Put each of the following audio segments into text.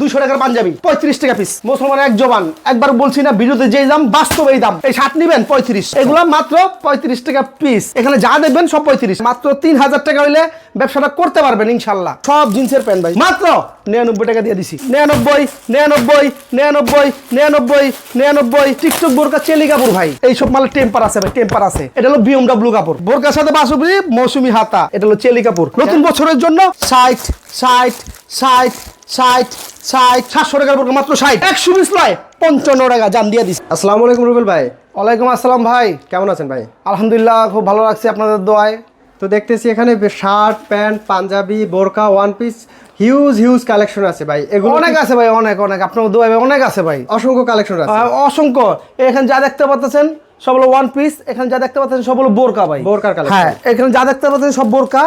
দুশো টাকার পাঞ্জাবি পঁয়ত্রিশ টাকা পিস মুসলমান এক জবান। একবার বলছি না ভিডিওতে যেই দাম বাস্তব এই দাম। এই শার্ট নিবেন পঁয়ত্রিশ। এগুলো মাত্র পঁয়ত্রিশ টাকা পিস এখানে যা দেখবেন সব পঁয়ত্রিশ। মাত্র তিন হাজার টাকা হইলে ব্যবসাটা করতে পারবেন ইনশাল্লাহ। সব জিন্সের প্যান্ট ভাই। মাত্র নিরানব্বই টাকা দিয়ে দিছি। নিরানব্বই নিরানব্বই নিরানব্বই নিরানব্বই নিরানব্বই। টিকটক বোরকা চেলি কাপড় ভাই। এই সব মালের টেম্পার আছে ভাই টেম্পার আছে। এটা হলো বিএমডব্লিউ কাপড়। বোরকার সাথে বাসুবরি মৌসুমি হাতা। এটা হলো চেলি কাপড়। নতুন বছরের জন্য ষাট ষাট ষাট ষাট ষাট সাতশো টাকার মাত্র ষাট। একশো বিশ নয় পঞ্চান্ন টাকা জান দিয়ে আসসালামু আলাইকুম রুবেল ভাই। ওয়ালাইকুম আসসালাম ভাই। কেমন আছেন ভাই? আলহামদুলিল্লাহ খুব ভালো লাগছে আপনাদের দোয়ায়। তো দেখতেছি এখানে শার্ট প্যান্ট পাঞ্জাবি বোরকা one piece huge huge collection আছে ভাই। এগুলো অনেক আছে ভাই অনেক অনেক। আপনার দোয়ায় অনেক আছে ভাই। অসংখ্য কালেকশন আছে। অসংখ্য। এখানে যা দেখতে পাচ্ছেন সব হলো ওয়ান পিস এখানে যা দেখতে পাচ্ছেন সব হলো বোরকা ভাই। বোরকার collection। হ্যাঁ এখানে যা দেখতে পাচ্ছেন সব বোরকা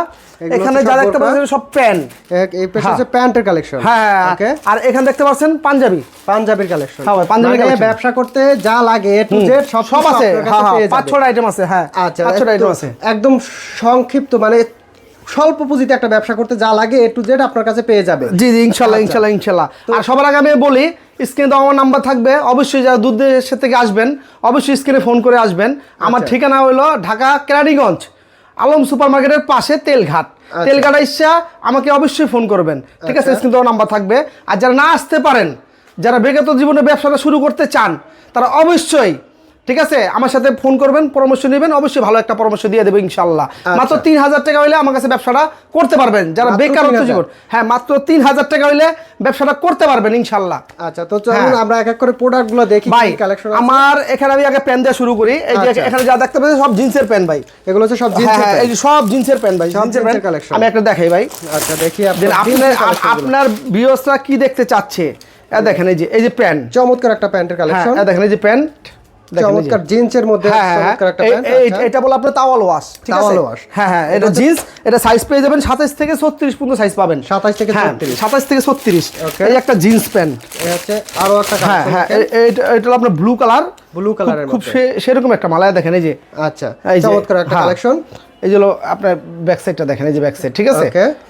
এখানে যা দেখতে পাচ্ছেন সব প্যান্ট। এই পেশে হ্যাঁ। হচ্ছে প্যান্টের কালেকশন হ্যাঁ ওকে আর এখানে দেখতে পাচ্ছেন পাঞ্জাবি। পাঞ্জাবির কালেকশন হ্যাঁ ভাই, পাঞ্জাবির collection। ব্যবসা করতে যা লাগে এ টু জেড সব সব আছে। হ্যাঁ হ্যাঁ পাঁচ। ছটা আইটেম আছে হ্যাঁ আচ্ছা পাঁচ ছটা আইটেম আছে। একদম সংক্ষিপ্ত মানে স্বল্প পুঁজিতে একটা ব্যবসা করতে যা লাগে এ টু জেড আপনার কাছে পেয়ে যাবে জি জি ইনশাল্লাহ আচ্ছা। ইনশাল্লাহ ইনশাল্লাহ। আর সবার আগে আমি বলি স্ক্রিনে তো আমার নাম্বার থাকবে। অবশ্যই যারা দূর দেশের থেকে আসবেন অবশ্যই স্ক্রিনে ফোন করে আসবেন। আমার আচ্ছা। ঠিকানা হলো ঢাকা কেরানীগঞ্জ আলম সুপার মার্কেটের পাশে তেলঘাট। তেলঘাট ইচ্ছা আমাকে অবশ্যই ফোন করবেন। ঠিক আছে আচ্ছা। স্ক্রিনে তো নাম্বার থাকবে। আর যারা না আসতে পারেন যারা বিগত জীবনে ব্যবসাটা শুরু করতে চান তারা অবশ্যই ঠিক আছে? আমার সাথে ফোন করবেন পরামর্শ নেবেন অবশ্যই ভালো একটা পরামর্শ দিয়ে দেবো ইনশাল্লাহ। মাত্র তিন হাজার টাকা হইলে আমার কাছে ব্যবসাটা করতে পারবেন। যারা বেকারত্ব জীবন হ্যাঁ মাত্র তিন হাজার টাকা হইলে ব্যবসাটা করতে পারবেন ইনশাল্লাহ। আচ্ছা তো চলুন হ্যাঁ। আমরা এক এক করে প্রোডাক্টগুলো দেখি ভাই কালেকশন আমার এখানে আমি আগে প্যান্ট দিয়ে শুরু করি। এই যে আচ্ছা। এখানে যা দেখতে পাচ্ছেন সব জিন্সের প্যান্ট ভাই। এগুলো হচ্ছে সব হ্যাঁ জিন্সের হ্যাঁ, এই যে সব জিন্সের প্যান্ট ভাই জিন্সের প্যান্ট collection। আমি একটা দেখাই ভাই। আচ্ছা দেখি আপনার আপনার ভিউয়ার্সরা কি দেখতে চাচ্ছে? দেখেন এই যে এই যে প্যান্ট চমৎকার একটা প্যান্টের কালেকশন দেখেন এই যে প্যান্ট। চমৎকার জিন্সের মধ্যে হ্যাঁ, হ্যাঁ, চমৎকার একটা প্যান্ট। এটা বলে আপনার তাওয়াল ওয়াশ ঠিক আছে? Towel wash। হ্যাঁ হ্যাঁ এটা এটা জিন্স এটা সাইজ পেয়ে যাবেন সাতাইশ থেকে ছত্রিশ পর্যন্ত সাইজ পাবেন। 27 থেকে হ্যাঁ, 36 সাতাইশ থেকে ছত্রিশ। Okay. এই একটা জিন্স প্যান্ট। এই হচ্ছে আরও একটা হ্যাঁ হ্যাঁ এটা এটা আপনার ব্লু কালার ব্লু কালারের খুব সেরকম একটা মালায় দেখেন এই যে। আচ্ছা চমৎকার একটা হ্যাঁ। কালেকশন এই যে আপনার ব্যাক সাইডটা দেখেন এই যে ব্যাক সাইড ঠিক আছে?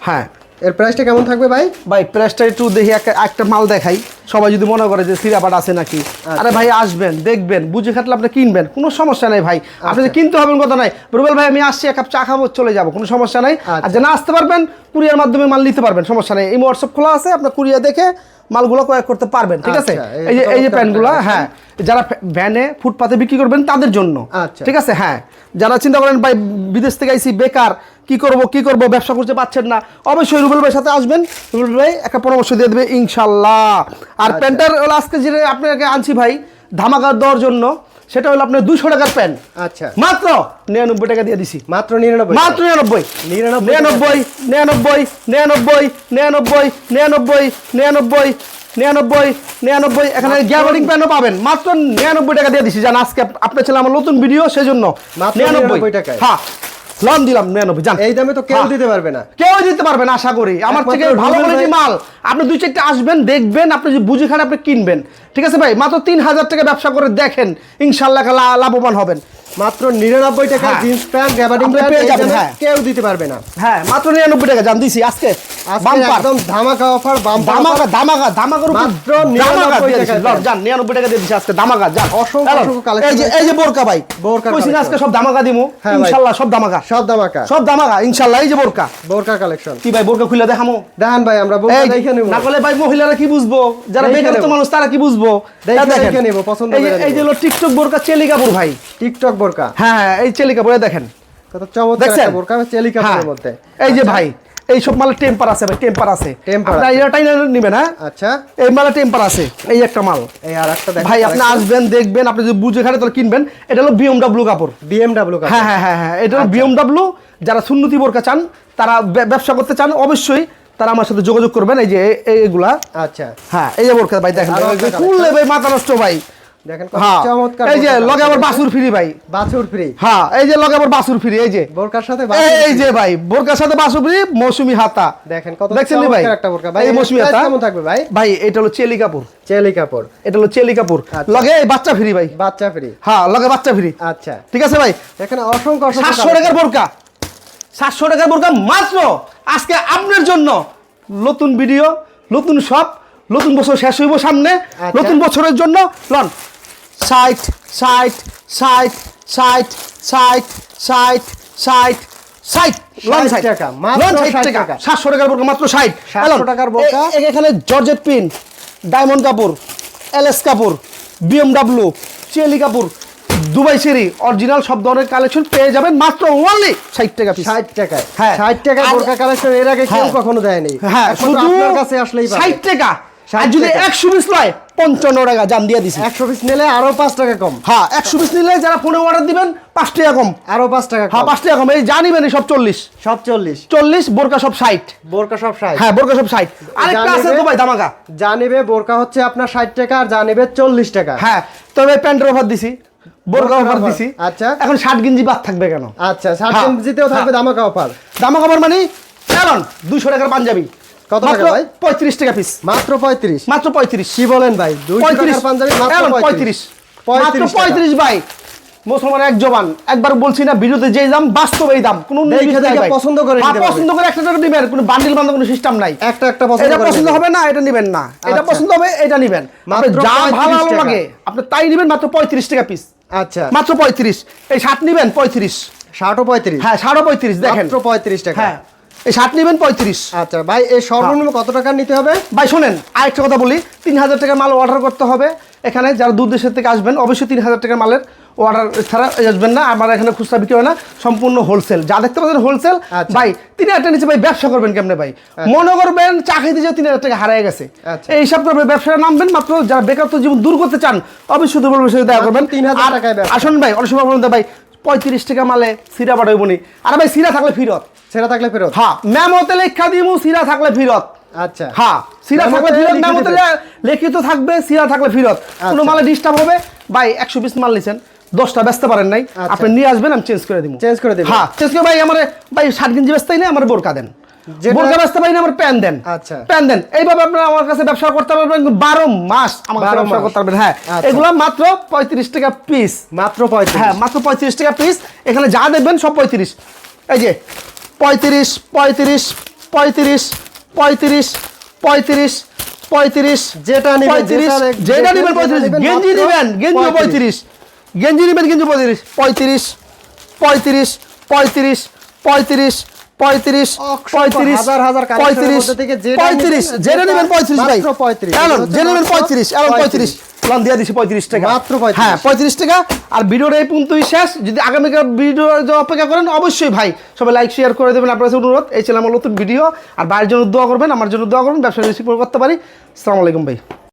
হ্যাঁ। এর প্রাইসটা কেমন থাকবে ভাই? ভাই প্রাইসটা একটু দেখি একটা মাল দেখাই। সবাই যদি মনে করে যে সিরাপাট আছে নাকি। আচ্ছা। আরে ভাই আসবেন দেখবেন বুঝে খাটলে আপনি কিনবেন কোনো সমস্যা নাই ভাই। আপনি যে কিনতে হবেন কথা নাই। রুবেল ভাই আমি আসছি এক কাপ চা খাব চলে যাব কোনো সমস্যা নাই। আর আচ্ছা। যে না আসতে পারবেন কুরিয়ার মাধ্যমে মাল নিতে পারবেন সমস্যা নেই। এই হোয়াটসঅ্যাপ খোলা আছে আপনার কুরিয়ার দেখে মালগুলো ক্রয় করতে পারবেন ঠিক আছে? আচ্ছা, এই যে এই যে প্যান্টগুলো হ্যাঁ যারা ভ্যানে ফুটপাতে বিক্রি করবেন তাদের জন্য আচ্ছা। ঠিক আছে? হ্যাঁ যারা চিন্তা করেন ভাই বিদেশ থেকে আইসি বেকার কি করব কি করব ব্যবসা করতে পারছেন না। অবশ্যই রুবেল ভাইয়ের সাথে আসবেন। রুবেল ভাই একটা পরামর্শ দিয়ে দেবে ইনশাল্লাহ। আর আচ্ছা। প্যান্টার হলো আজকে যে আপনাকে আনছি ভাই ধামাকা দেওয়ার জন্য সেটা হলো আপনার দুশো টাকার প্যান্ট। আচ্ছা। মাত্র নিরানব্বই টাকা দিয়ে দিছি। মাত্র নিরানব্বই মাত্র নিরানব্বই। নিরানব্বই নিরানব্বই নিরানব্বই নিরানব্বই নিরানব্বই নিরানব্বই নিরানব্বই নিরানব্বই নিরানব্বই। এখানে গ্যাবারিং প্যানও পাবেন। মাত্র নিরানব্বই টাকা দিয়ে দিছি। জান আজকে আপনার ছেলে আমার নতুন ভিডিও সেজন্য মাত্র 99 টাকায়। হ্যাঁ। লন দিলাম নিরানব্বই জান এই দামে তো কেউ হ্যাঁ। দিতে পারবে না। কেউ দিতে পারবে না আশা করি। আমার থেকে ভালো করে কোয়ালিটি মাল। আপনি দুই চারটে আসবেন দেখবেন আপনি যদি বুঝে খান আপনি কিনবেন। ঠিক আছে ভাই? মাত্র তিন হাজার টাকা ব্যবসা করে দেখেন ইনশাল্লাহ লাভবান হবেন। মাত্র নিরানব্বই টাকা হ্যাঁ। জিন্স প্যান্ট গ্যাবার্ডিং প্যান্ট হ্যাঁ। কেউ দিতে পারবে না। হ্যাঁ মাত্র নিরানব্বই টাকা জান দিছি আজকে একদম ধামাকা অফার দামাকা দামাকার উপর মাত্র দামাকা 99 দিয়ে টাকায় দিছি। লন, যান 99 টাকা দিয়ে দিছি আজকে যান অসংখ্য collection এই যে এই যে বোরকা ভাই বোরকার কইছি আজকে সব দামাকা দিমু? হ্যাঁ ইনশাআল্লাহ সব দামাকা সব ধামাকা। সব দামাকা ইনশাআল্লাহ এই যে বোরকা। বোরকা কালেকশন কি ভাই বোরকা খুলে দেখামু? দেখান ভাই আমরা বোরকা দেখে নেব। না করলে ভাই মহিলারা কি বুঝব? যারা বেকারত্ব মানুষ তারা কি বুঝব? দেখে দেখেন। নেব, পছন্দ এই যে। হলো টিকটক বোরকা চেলি কাপুর ভাই। টিকটক বোরকা? হ্যাঁ হ্যাঁ, এই চেলি দেখেন। কত চমৎকার বোরকা চেলি হ্যাঁ। কাপড়ের মধ্যে। এই যে ভাই এই সব মালের টেম্পার আছে ভাই টেম্পার আছে। আপনারা আছে। এটাই নেবেন হ্যাঁ? আচ্ছা। এই মালে টেম্পার আছে এই একটা মাল। এই আর একটা দেখেন ভাই আপনি আসবেন দেখবেন আপনি যদি বুঝে খাটে তাহলে কিনবেন। এটা হলো বিএমডাব্লিউ কাপড়। বিএমডব্লিউ হ্যাঁ হ্যাঁ হ্যাঁ হ্যাঁ এটা হলো বিএমডাব্লিউ যারা সুন্নতি বোরকা চান তারা ব্যবসা করতে চান অবশ্যই তারা আমার সাথে যোগাযোগ করবেন। এই যে এ- এই- এগুলা। আচ্ছা। হ্যাঁ এই যে বোরকা ভাই দেখেন। খুললে ভাই মাথা নষ্ট ভাই। দেখেন হ্যাঁ। চমৎকার এই যে লগে আবার বাসুর ফ্রি ভাই। রয়েছে। ফ্রি। হ্যাঁ এই যে লগে আবার বাসুর ফ্রি এই যে। বোরকার সাথে এই- বাছুর এই free। যে ভাই বোরকার সাথে বাসুর ফ্রি মৌসুমি হাতা। দেখেন কত দেখছেন ভাই? একটা বোরকা। ভাই এই এর হাতা। কেমন থাকবে ভাই? ভাই এটা হলো চেলি কাপড়। চেলি কাপড়। এটা হলো চেলি কাপড়। আচ্ছা। লগে বাচ্চা ফ্রি ভাই। বাচ্চা ফ্রি। হ্যাঁ লগে বাচ্চা ফ্রি। আচ্ছা। ঠিক আছে ভাই? এখানে অসংখ্য। টাকার বোরকা। সাতশো টাকার বোরকা মাত্র আজকে আপনার জন্য। নতুন ভিডিও নতুন সব নতুন বছর শেষ হইব সামনে। আচ্ছা। নতুন বছরের জন্য লন ষাট ষাট ষাট ষাট ষাট ষাট ষাট ষাট লন ষাট টাকা, মাত্র লন ষাট টাকা। টাকা। সাতশো টাকার বোরকা মাত্র ষাট। 700 টাকার বোরকা। এ- এ- এখানে জর্জেট পিন ডায়মন্ড কাপড় এলএস কাপড় বিএমডাব্লিউ চেলি কাপড় দুবাই সেরি অরিজিনাল সব ধরনের কালেকশন পেয়ে যাবেন মাত্র ওনলি ষাট টাকা ষাট টাকায়। হ্যাঁ। ষাট টাকা বোরকা কালেকশন এর আগে কেউ হ্যাঁ। কখনো দেয়নি। হ্যাঁ শুধু কাছে আসলেই ষাট টাকা। 60 আর যদি একশো পিস লয় পঞ্চান্ন টাকা জান দিয়ে দিছি। একশো পিস নিলে আরও পাঁচ টাকা কম। হ্যাঁ একশো পিস নিলে যারা ফোনে অর্ডার দিবেন পাঁচ টাকা কম। আরও পাঁচ টাকা হ্যাঁ পাঁচ টাকা কম। এই জানিবেন সব চল্লিশ। সব চল্লিশ। চল্লিশ বোরকা সব ষাট। বোরকা সব ষাট। হ্যাঁ বোরকা সব ষাট। আরেকটা আছে তো ভাই দামাকা যা নিবে বোরকা হচ্ছে আপনার ষাট টাকা আর যা নিবে চল্লিশ টাকা। হ্যাঁ তবে প্যান্টের অফার দিছি। বোরকা অফার দিছি। আচ্ছা। এখন ষাট গেঞ্জি বাদ থাকবে কেন? আচ্ছা ষাট হ্যাঁ, কেজিতেও থাকবে। দামাকা অফার দামা কাপড় মানে এলন দুশো টাকার পাঞ্জাবি। কত টাকা ভাই? পঁয়ত্রিশ টাকা পিস মাত্র পঁয়ত্রিশ। মাত্র পঁয়ত্রিশ। কি বলেন ভাই? দুই পঁয়ত্রিশ। টাকার পাঞ্জাবি মাত্র এলন পঁয়ত্রিশ। পঁয়ত্রিশ। মাত্র পঁয়ত্রিশ পঁয়ত্রিশ ভাই। মুসলমান এক জবান। একবার বলছি না ভিডিওতে যেই দাম বাস্তব এই দাম। কোনো দেখে নির্বিচার দেখে ভাই। পছন্দ করে নিতে পারবে। পছন্দ করে একটা টাকা দিবেন কোনো বান্ডিল বান্ধব কোনো সিস্টেম নাই। একটা একটা পছন্দ এটা পছন্দ হবে না এটা নেবেন না। এটা আচ্ছা। পছন্দ হবে এটা নেবেন। যা ভালো ভালো লাগে আপনি তাই নেবেন মাত্র পঁয়ত্রিশ টাকা পিস আচ্ছা। মাত্র পঁয়ত্রিশ। এই শার্ট নেবেন পঁয়ত্রিশ। ষাটও পঁয়ত্রিশ। হ্যাঁ সাড়ে পঁয়ত্রিশ দেখেন। মাত্র পঁয়ত্রিশ টাকা। হ্যাঁ। এই শার্ট নেবেন পঁয়ত্রিশ। আচ্ছা ভাই এই সর্বনিম্ন কত টাকা নিতে হবে? ভাই শোনেন আরেকটা কথা বলি তিন হাজার টাকার মাল অর্ডার করতে হবে। এখানে যারা দূর দেশের থেকে আসবেন অবশ্যই তিন হাজার টাকার মালের অর্ডার ছাড়া আসবেন না। আমার এখানে খুচরা বিক্রি হয় না সম্পূর্ণ হোলসেল যা দেখতে পাচ্ছেন হোলসেল আচ্ছা। ভাই তিন হাজার টাকা নিচে ভাই ব্যবসা করবেন কেমনে ভাই? মনে করবেন চাকরিতে যে তিন হাজার টাকা হারিয়ে গেছে। আচ্ছা। এই হিসাব করবে ব্যবসায় নামবেন মাত্র যারা বেকারত্ব জীবন দূর করতে চান অবশ্যই দুর্বল বিষয়ে দেখা করবেন। 3,000 আর টাকায় আসুন ভাই অনেক সময় ভাই পঁয়ত্রিশ টাকা মালে সিরা পাঠাইব নি আর ভাই সিরা থাকলে ফিরত। সেটা থাকলে ফেরত? হ্যাঁ। ম্যামতে লেখা দিমু সিরা থাকলে ফিরত। আচ্ছা। হ্যাঁ সিরা থাকলে ফিরত মেমোতে দিবেন। লিখিত থাকবে সিরা থাকলে ফিরত। কোনো আচ্ছা। মালে ডিস্টার্ব হবে? ভাই একশো পিস মাল নিছেন। দশটা ব্যস্ত পারেন নাই। আচ্ছা। আপনি নিয়ে আসবেন আমি চেঞ্জ করে দিব চেঞ্জ করে দিবেন। হ্যাঁ চেঞ্জ করে ভাই আমার ভাই ষাট গেঞ্জি ব্যস্তাই নেই আমার বোরকা দেন। বোরকা ব্যস্ত পাই না আমার প্যান দেন। আচ্ছা। প্যান দেন। এইভাবে আপনারা আমার কাছে ব্যবসা করতে পারবেন বারো মাস। আমার ব্যবসা করতে পারবেন হ্যাঁ। আচ্ছা। এগুলো মাত্র পঁয়ত্রিশ টাকা পিস মাত্র পঁয়ত্রিশ। হ্যাঁ মাত্র পঁয়ত্রিশ টাকা পিস এখানে যা দেখবেন সব পঁয়ত্রিশ। এই যে পঁয়ত্রিশ পঁয়ত্রিশ পঁয়ত্রিশ পঁয়ত্রিশ পঁয়ত্রিশ পঁয়ত্রিশ। যেটা নিবেন, পঁয়ত্রিশ যেটা নেবেন পঁয়ত্রিশ। গেঞ্জি নেবেন গেঞ্জি পঁয়ত্রিশ। গেঞ্জি নেবেন গেঞ্জি পঁয়ত্রিশ। পঁয়ত্রিশ পঁয়ত্রিশ পঁয়ত্রিশ পঁয়ত্রিশ পঁয়ত্রিশ পঁয়ত্রিশ হাজার হাজার পঁয়ত্রিশ পঁয়ত্রিশ নিবেন, নেবেন পঁয়ত্রিশ ভাই মাত্র 35 এলন হচ্ছে যে নেবেন পঁয়ত্রিশ। এলন 35 পঁয়ত্রিশ লন দিয়ে দিছি পঁয়ত্রিশ। টাকা মাত্র 35 হ্যাঁ পঁয়ত্রিশ টাকা। আর ভিডিওর এই পর্যন্তই শেষ। যদি আগামীকাল ভিডিও অপেক্ষা করেন অবশ্যই ভাই সবাই লাইক শেয়ার করে দেবেন। আপনার কাছে অনুরোধ এই ছিল আমার নতুন ভিডিও। আর ভাইয়ের জন্য দোয়া করবেন আমার জন্য দোয়া করবেন ব্যবসা করতে পারি। আসসালামু আলাইকুম ভাই।